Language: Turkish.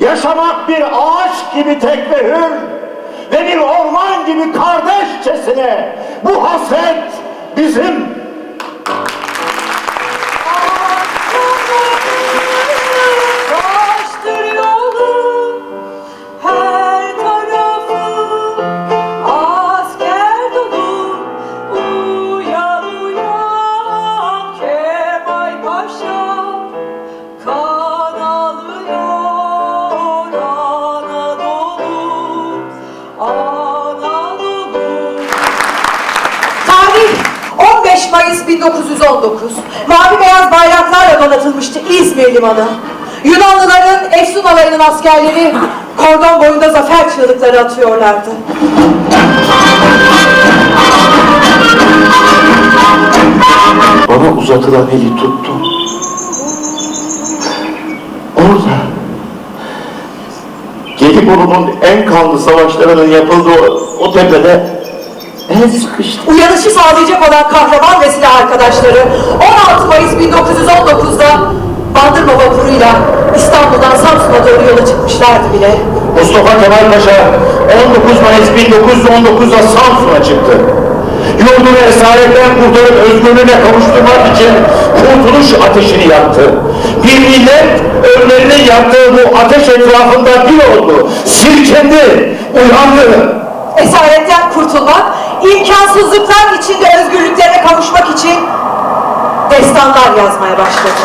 Yaşamak bir ağaç gibi tek ve hür ve bir orman gibi kardeşçesine bu hasret bizim. Her 15 Mayıs 1919. Mavi beyaz bayraklarla donatılmıştı İzmir Limanı. Yunanlıların Efsun alayının askerleri kordon boyunda zafer çığlıkları atıyorlardı. bana uzatılan eli tuttum. Orada Gelibolu'nun en kanlı savaşlarının yapıldığı o tepede Uyanışı sağlayacak olan kahraman ve silah arkadaşları 16 Mayıs 1919'da Bandırma vapuruyla İstanbul'dan Samsun'a doğru yola çıkmışlardı bile. Mustafa Kemal Paşa 19 Mayıs 1919'da Samsun'a çıktı. Yurdunu esaretten kurtarıp özgürlüğüne kavuşturmak için kurtuluş ateşini yaktı. Bir millet önlerinin yaktığı bu ateş etrafında bir oldu. Silkendi, uyandı. Esaretten kurtulmak, imkansızlıklar içinde özgürlüklerine kavuşmak için destanlar yazmaya başladı.